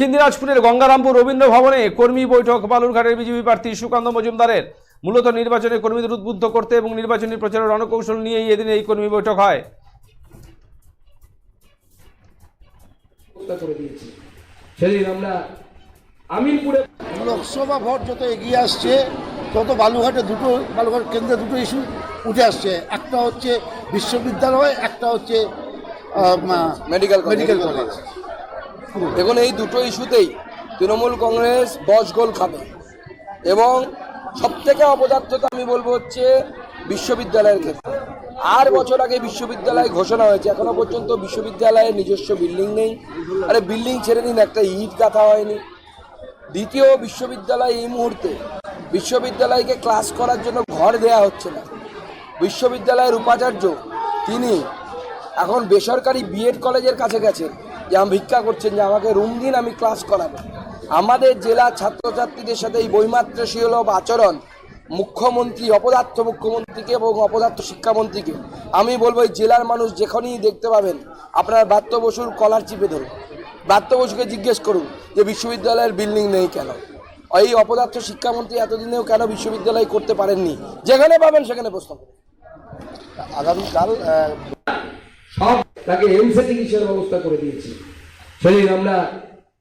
দক্ষিণ দিনাজপুরের গঙ্গারামপুর রবীন্দ্র ভবনে কর্মী বৈঠক। বালুরঘাটের বিজেপি প্রার্থী সুকান্ত মজুমদারের। মূলত নির্বাচনে কর্মীদের উদ্বুদ্ধ করতে এবং নির্বাচনী প্রচারের রণকৌশল নিয়েই এদিন এই কর্মী বৈঠক হয়। ব্যবস্থা সেদিন আমরা আমিনপুরে লোকসভা ভোট যত এগিয়ে আসছে তত বালুঘাটে দুটো বালুঘাট কেন্দ্রে দুটো ইস্যু উঠে আসছে। একটা হচ্ছে বিশ্ববিদ্যালয় একটা হচ্ছে মেডিকেল মেডিকেল কলেজ দেখুন, এই দুটো ইস্যুতেই তৃণমূল কংগ্রেস দশ গোল খাবে। এবং সব থেকে অপদার্থতা আমি বলব হচ্ছে বিশ্ববিদ্যালয়ের ক্ষেত্রে। আর বছর আগে বিশ্ববিদ্যালয় ঘোষণা হয়েছে, এখনও পর্যন্ত বিশ্ববিদ্যালয়ের নিজস্ব বিল্ডিং নেই। আরে বিল্ডিং ছেড়ে দিন, একটা ইট গাঁথা হয়নি। দ্বিতীয় বিশ্ববিদ্যালয় এই মুহূর্তে বিশ্ববিদ্যালয়কে ক্লাস করার জন্য ঘর দেয়া হচ্ছে না। বিশ্ববিদ্যালয়ের উপাচার্য, তিনি এখন বেসরকারি বিএড কলেজের কাছে গেছেন। যে আমি ভিক্ষা করছেন যে আমাকে রুম দিন আমি ক্লাস করাবো। আমাদের জেলার ছাত্রছাত্রীদের সাথে এই বৈমাত্রশীলভ আচরণ মুখ্যমন্ত্রী অপদার্থ মুখ্যমন্ত্রীকে এবং অপদার্থ শিক্ষামন্ত্রীকে আমি বলব এই জেলার মানুষ যেখানেই দেখতে পাবেন আপনার ব্রাত্য বসুর কলার চিপে ধরুন। ব্রাত্য বসুকে জিজ্ঞেস করুন যে বিশ্ববিদ্যালয়ের বিল্ডিং নেই কেন? এই অপদার্থ শিক্ষামন্ত্রী এতদিনেও কেন বিশ্ববিদ্যালয় করতে পারেননি? যেখানে পাবেন সেখানে প্রশ্ন করুন। আগামীকাল সব তাকে এমসে চিকিৎসার ব্যবস্থা করে দিয়েছি। সেদিন আমরা